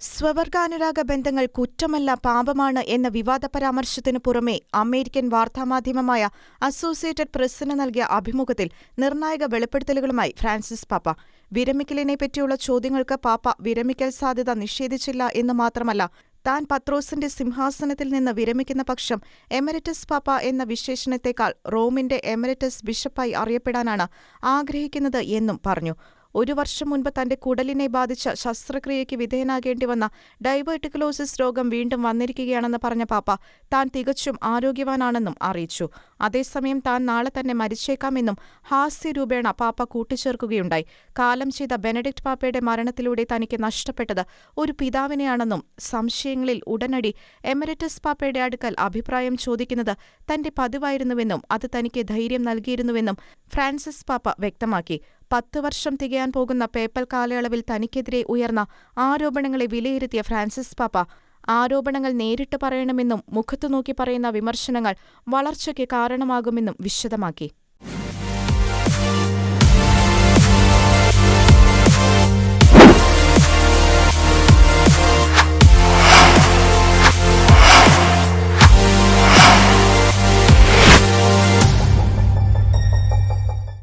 സ്വവർഗാനുരാഗ ബന്ധങ്ങൾ കുറ്റമല്ല പാപമാണ് എന്ന വിവാദ പരാമർശത്തിനു പുറമെ അമേരിക്കൻ വാർത്താമാധ്യമമായ അസോസിയേറ്റഡ് പ്രസിന് നൽകിയ അഭിമുഖത്തിൽ നിർണായക വെളിപ്പെടുത്തലുകളുമായി ഫ്രാൻസിസ് പാപ്പ. വിരമിക്കലിനെ പറ്റിയുള്ള ചോദ്യങ്ങൾക്ക് പാപ്പ വിരമിക്കൽ സാധ്യത നിഷേധിച്ചില്ല എന്ന് മാത്രമല്ല താൻ പത്രോസിന്റെ സിംഹാസനത്തിൽ നിന്ന് വിരമിക്കുന്ന പക്ഷം എമരിറ്റസ് പാപ്പ എന്ന വിശേഷണത്തെക്കാൾ റോമിന്റെ എമരിറ്റസ് ബിഷപ്പായി അറിയപ്പെടാനാണ് ആഗ്രഹിക്കുന്നത് എന്നും പറഞ്ഞു. ഒരു വർഷം മുൻപ് തന്റെ കുടലിനെ ബാധിച്ച ശസ്ത്രക്രിയയ്ക്ക് വിധേയനാകേണ്ടി വന്ന ഡയബറ്റിക്ലോസിസ് രോഗം വീണ്ടും വന്നിരിക്കുകയാണെന്ന് പറഞ്ഞ പാപ്പ താൻ തികച്ചും ആരോഗ്യവാനാണെന്നും അറിയിച്ചു. അതേസമയം താൻ നാളെ തന്നെ മരിച്ചേക്കാമെന്നും ഹാസ്യരൂപേണ പാപ്പ കൂട്ടിച്ചേർക്കുകയുണ്ടായി. കാലം ചെയ്ത ബെനഡിക്ട് പാപ്പയുടെ മരണത്തിലൂടെ തനിക്ക് നഷ്ടപ്പെട്ടത് ഒരു പിതാവിനെയാണെന്നും സംശയങ്ങളിൽ ഉടനടി എമരറ്റസ് പാപ്പയുടെ അടുക്കൽ അഭിപ്രായം ചോദിക്കുന്നത് തന്റെ പതിവായിരുന്നുവെന്നും അത് തനിക്ക് ധൈര്യം നൽകിയിരുന്നുവെന്നും ഫ്രാൻസിസ് പാപ്പ വ്യക്തമാക്കി. പത്ത് വർഷം തികയാൻ പോകുന്ന പേപ്പൽ കാലയളവിൽ തനിക്കെതിരെ ഉയർന്ന ആരോപണങ്ങളെ വിലയിരുത്തിയ ഫ്രാൻസിസ് പാപ്പ ആരോപണങ്ങൾ നേരിട്ട് പറയണമെന്നും മുഖത്തു നോക്കി പറയുന്ന വിമർശനങ്ങൾ വളർച്ചയ്ക്ക് കാരണമാകുമെന്നും വിശദമാക്കി.